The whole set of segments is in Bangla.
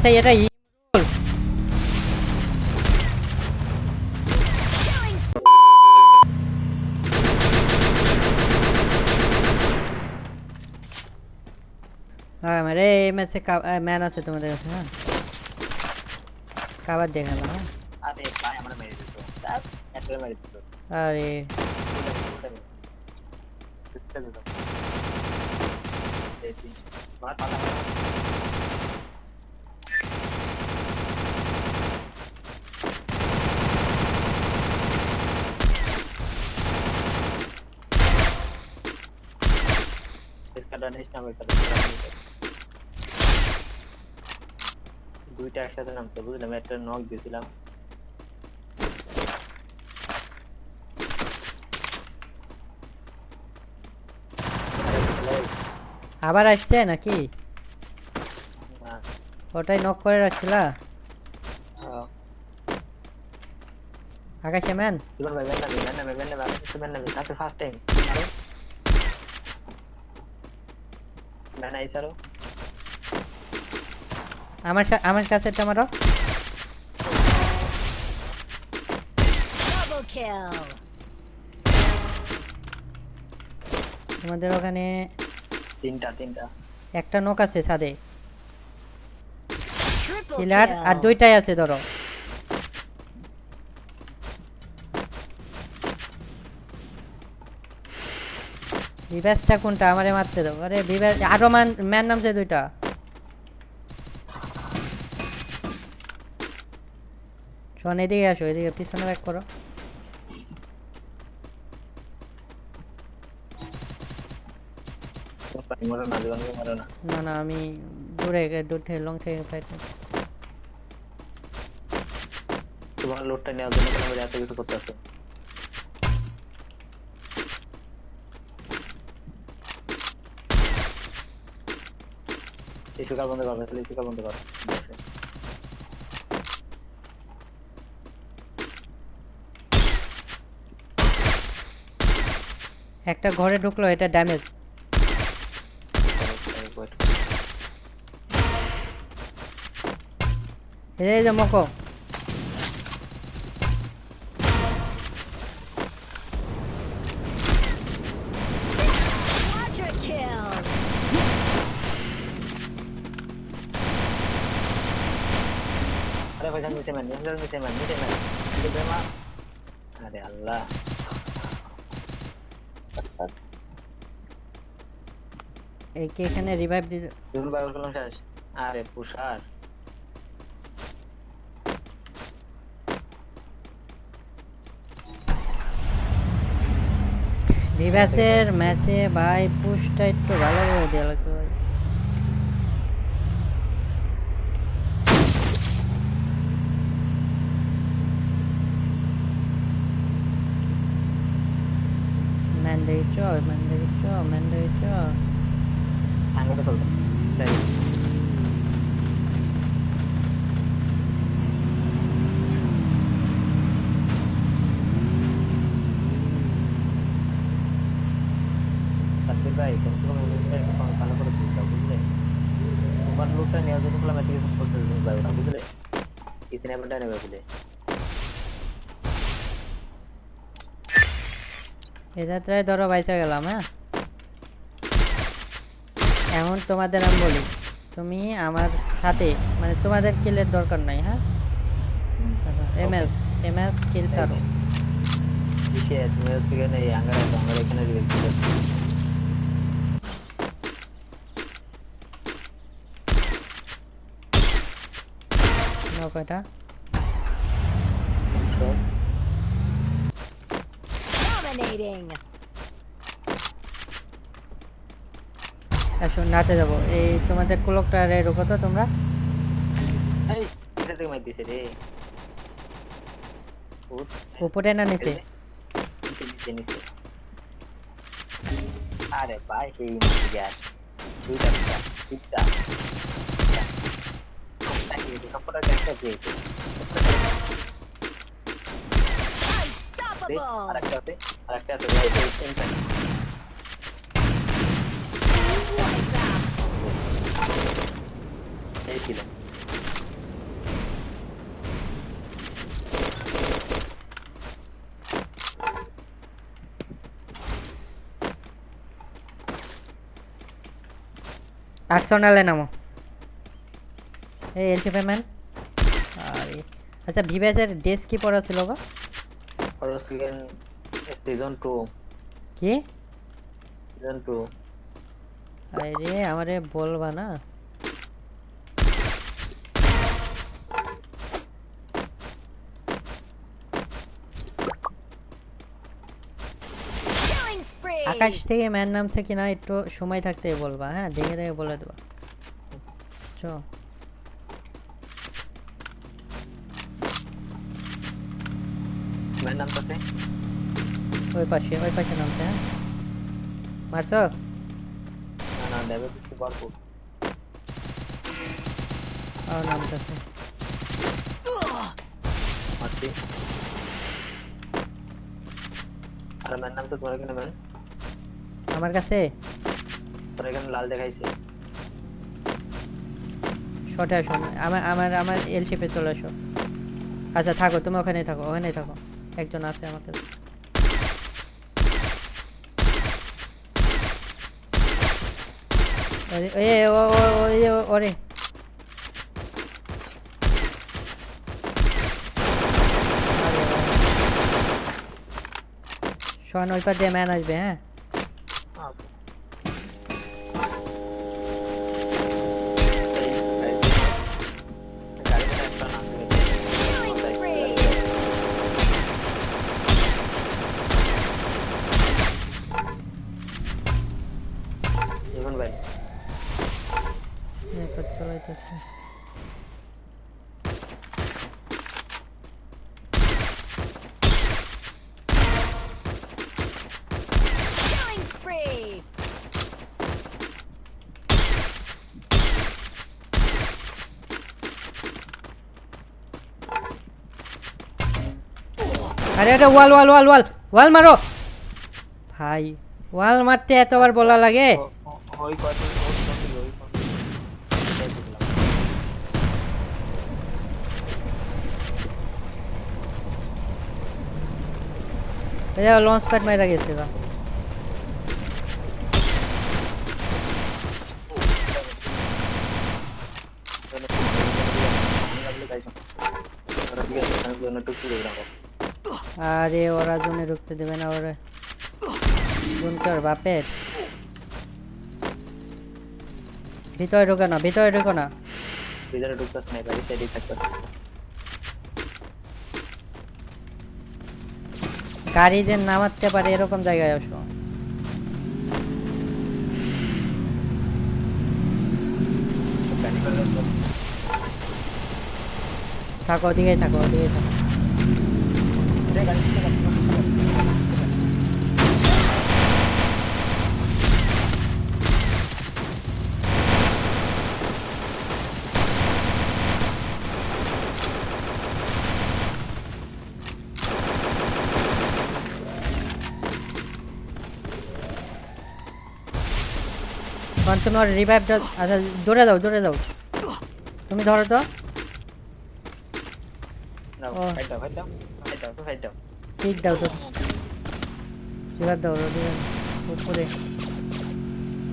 সাবাস আচ্ছা এটা ই হ্যাঁ মানে এই ম্যাচে ম্যান আছে তোমাদের কাছে হ্যাঁ কাবার দেখালাম হ্যাঁ আরে ভাই আমরা মেরে দিত তার একটা মেরে দিত আরে দুইটা একসাথে নামতো বুঝলাম একটা নক দিয়েছিলাম আবার আসছে নাকি ওটাই নক করে রাখছিলা আকাশে ম্যান ভাই নামি বেন নামি বেন নামি আমি বেন নামি তাকে ফার্স্ট টাইম আমার আমার কাছে একটা মারো। তোমাদের ওখানে তিনটা তিনটা। একটা নক আছে ছাদে। কিলার আর দুইটাই আছে ধরো। বিভাসটা কোনটা? আমারে মারতে দাও। আরে বিভাস আরও মান ম্যান নামছে দুইটা। শোন এদিকে আসো এদিকে পিছনে ব্যাক করো। না না আমি দূরে দূর থেকে লং থেকে ফাইট তোমার লোডটা নেওয়ার জন্য কেন এত কিছু করতে আসো। বন্ধ বন্ধ কর একটা ঘরে ঢুকলো এটা ড্যামেজ এই যে মকো। ভাই নিচে ম্যান নিচে নিচে ম্যান নিচে ম্যান নিচে আরে আল্লাহ এই কি এখানে রিভাইভ জীবন ভাই বললাম শেষ আরে পুষার ম্যাচে ভাই পুশটা একটু ভালো করে দেওয়া লাগবে മന്ദയിച്ചോ മന്ദയിച്ചോ മന്ദയിച്ചോ അങ്ങോട്ട് சொல்றேன் சரி സത്യതായി കുറച്ച് മുന്നിലേക്ക് കലപ്പെടുത്തിയിട്ടുണ്ടാവും ഇല്ലേ ഉമ്മറിലൂട്ട് തന്നെ അതിനുള്ള മറ്റേ സപ്പോർട്ട് ഉണ്ടാവും. അതിൽ ഇതിനെ പറ്റാനേ കുഴപ്പമില്ലേ এই যাত্রায় ধরো বাইসা গেলাম হ্যাঁ? এখন তোমাদের আমি বলি তুমি আমার হাতে মানে তোমাদের কিলের দরকার নাই হ্যাঁ? M S M S kill ছাড়ো। কিসে? Dominating. আসো নাটে যাব। এই তোমাদের কুলকটা রে রুকো তো তোমরা? এই এটা দিছে রে। উপরে না নিচে? নিচে নিচে নিচে। আরে ভাই এই গ্যাস দুইটা দুইটা তিনটা সবকটা পেয়েছে আরেকটা আছে আরেকটা আছে ভাই এই তিনটা এই ছিল আর্সোনালে নামো। এই এলটি পেমেন্ট আরে আচ্ছা ভিভ্যাসের ড্রেস কি পরা ছিল গো। টু কি? সিজন টু আরে আমারে বলবা না। আকাশ থেকে ম্যান নামছে কিনা একটু সময় থাকতেই বলবা হ্যাঁ? দেখে দেখে বলে দেবা। চ। ওই পাশে ওই পাশে নামছে হ্যাঁ? মারছো? না না দেবে কিছু পারব। আর নামতেছে। মারছি। আর মেয়ের নাম তো তোমার ম্যান আমার কাছে? তোর এখানে লাল দেখাইছে। শর্টে আসো আমার আমার আমার এল শেপে চলে আসো। আচ্ছা থাকো তুমি ওখানেই থাকো ওখানেই থাকো। একজন আছে আমার কাছে। ওরে- এ ও ও ও এই ও- ওরে আরে বাবা। শোন ওই পার দিয়ে ম্যান আসবে হ্যাঁ স্নাইপার চালাইতেছে Killing spree. আরে আরে ওয়াল ওয়াল ওয়াল ওয়াল ওয়াল মারো ভাই ওয়াল মারতে এতবার বলা লাগে ও- ও- ওই কত ওই কত ওই কত এটাই বুঝলাম এই লঞ্চ প্যাড মারা গেছে বা আরে, ওরা জন্য ঢুকতে দেবে না, ওরা। ওর বাপের? ভিতরে ঢুকো না, ভিতরে ঢুকো না। ভিতরে ঢুকতেছ না বাড়ি সাইডে থাকতেছ গাড়ি যে নামাতে পারে এরকম জায়গায় আসো। থাকো ওদিকেই থাকো ওদিকেই থাকো। কারণ তুমি ওর রিভাইভটা আচ্ছা দৌড়ে যাও দৌড়ে যাও। তুমি ধরো তো। দাও দাও দাও দাও। ঠিক দাও তো। রিভাইভ দাও রিভাইভ উপরে।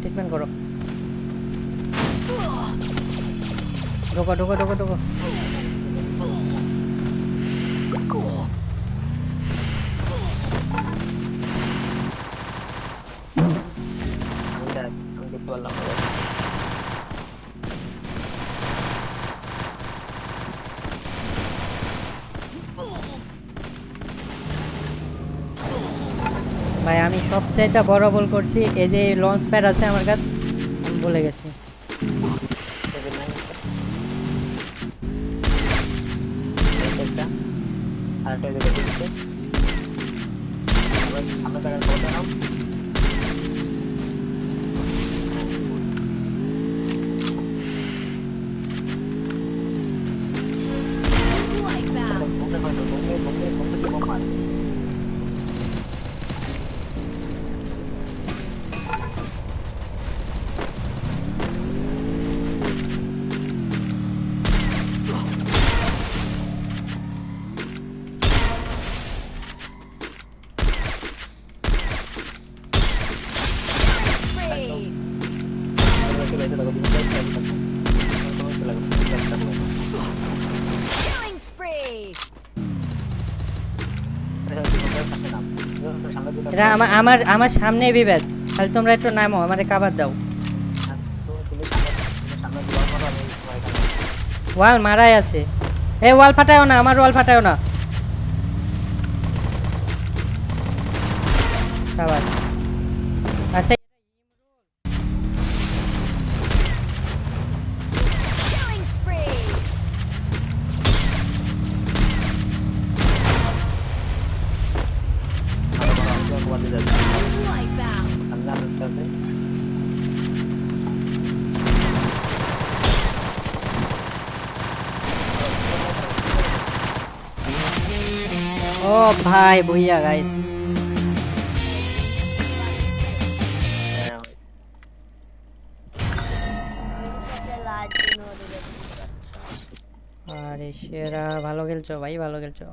ট্রিটমেন্ট করো। ঢোকো ঢোকো ঢোকো ঢোকো। দেখতে পারলাম ভাই আমি সবচাইতে বড় বল করছি এই যে লঞ্চ প্যাড আছে আমার কাছে আমি বলে গেছি। সেভেন একটা আমরা টাকার কত নাম এটা আমার আমার আমার সামনে বিভেদ। তাহলে তোমরা একটু নামো, আমারে কাবার দাও। ওয়াল মারাই আছে। এ, ওয়াল ফাটায়ও না, আমার ওয়াল ফাটায়ও না। আবার ও ভাই ভুইয়া গাইস। আরে সেরা ভালো খেলছো ভাই ভালো খেলছো